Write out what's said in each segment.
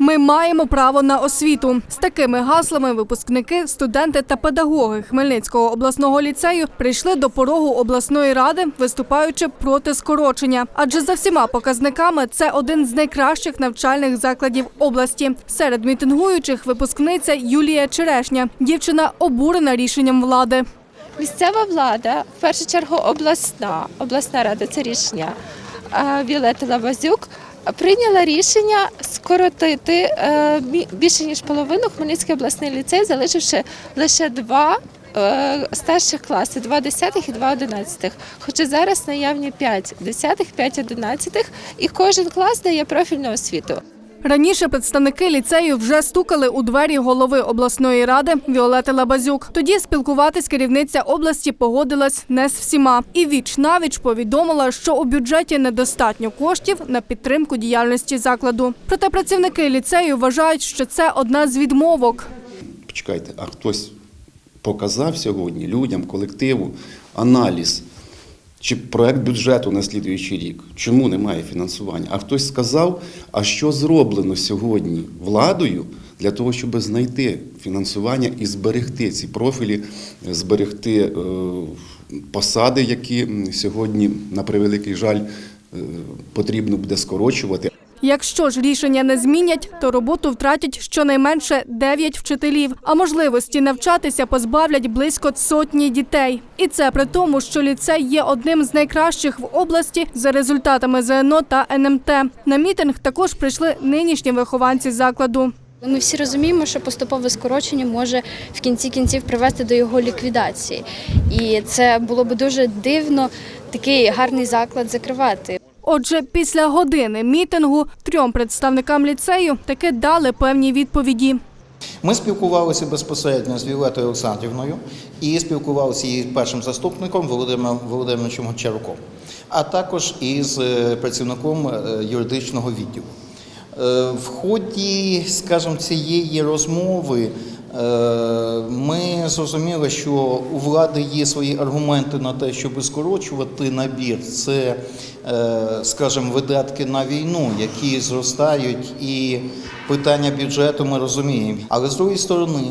Ми маємо право на освіту. З такими гаслами випускники, студенти та педагоги Хмельницького обласного ліцею прийшли до порогу обласної ради, виступаючи проти скорочення. Адже за всіма показниками це один з найкращих навчальних закладів області. Серед мітингуючих випускниця Юлія Черешня. Дівчина обурена рішенням влади. Місцева влада, в першу чергу обласна, обласна рада це рішення Віолети Лавазюк, прийняла рішення скоротити е, більше ніж половину Хмельницький обласний ліцей, залишивши лише два. е, Старших класи, два десятих і два одинадцятих. Хоча зараз наявні п'ять десятих, п'ять одинадцятих, і кожен клас дає профільну освіту. Раніше представники ліцею вже стукали у двері голови обласної ради Віолети Лабазюк. Тоді спілкуватись керівниця області погодилась не з всіма. І віч навіч повідомила, що у бюджеті недостатньо коштів на підтримку діяльності закладу. Проте працівники ліцею вважають, що це одна з відмовок. Почекайте, а хтось показав сьогодні людям, колективу аналіз чи проект бюджету на слідуючий рік, чому немає фінансування? А хтось сказав, а що зроблено сьогодні владою для того, щоб знайти фінансування і зберегти ці профілі, зберегти е, посади, які сьогодні, на превеликий жаль, е, потрібно буде скорочувати. Якщо ж рішення не змінять, то роботу втратять щонайменше 9 вчителів, а можливості навчатися позбавлять близько сотні дітей. І це при тому, що ліцей є одним з найкращих в області за результатами ЗНО та НМТ. На мітинг також прийшли нинішні вихованці закладу. Ми всі розуміємо, що поступове скорочення може в кінці кінців привести до його ліквідації. І це було б дуже дивно такий гарний заклад закривати. Отже, після години мітингу трьом представникам ліцею таки дали певні відповіді. Ми спілкувалися безпосередньо з Віолетою Олександрівною і спілкувалися її першим заступником Володимиром Володимировичем Гончаруком, а також із е, працівником е, юридичного відділу. Е, В ході, скажімо, цієї розмови ми зрозуміли, що у влади є свої аргументи на те, щоб скорочувати набір. Це, е, скажімо, видатки на війну, які зростають, і питання бюджету ми розуміємо. Але з другої сторони,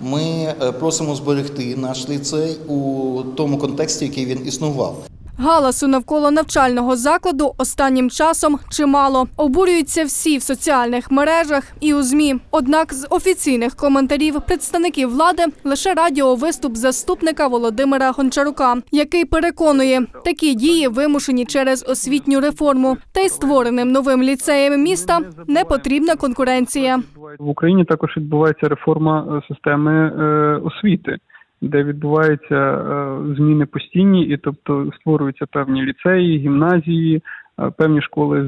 ми е, просимо зберегти наш ліцей у тому контексті, який він існував. Галасу навколо навчального закладу останнім часом чимало. Обурюються всі в соціальних мережах і у змі. Однак з офіційних коментарів представників влади лише радіовиступ заступника Володимира Гончарука, який переконує, такі дії вимушені через освітню реформу. Та й створеним новим ліцеєм міста не потрібна конкуренція. В Україні також відбувається реформа системи е, освіти, де відбуваються е, зміни постійні, і тобто створюються певні ліцеї, гімназії, е, певні школи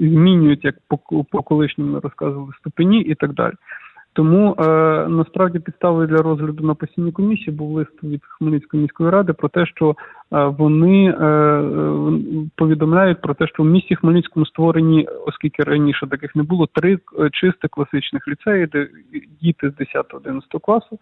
змінюють, як по, колишньому розказували, ступені і так далі. Тому е, насправді підставою для розгляду на постійній комісії був лист від Хмельницької міської ради про те, що е, вони е, е, повідомляють про те, що в місті Хмельницькому створені, оскільки раніше таких не було, три е, чисти класичних ліцеї, де діти з 10-11 класу,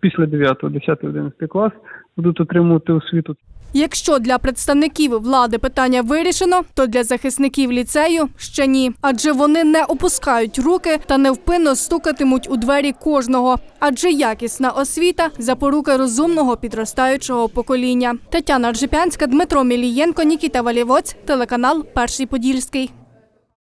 після 9, 10, 11 клас будуть отримувати освіту. Якщо для представників влади питання вирішено, то для захисників ліцею ще ні. Адже вони не опускають руки та невпинно стукатимуть у двері кожного. Адже якісна освіта запорука розумного підростаючого покоління. Тетяна Ржепянська, Дмитро Мілієнко, Нікіта Валівоць, телеканал Перший Подільський.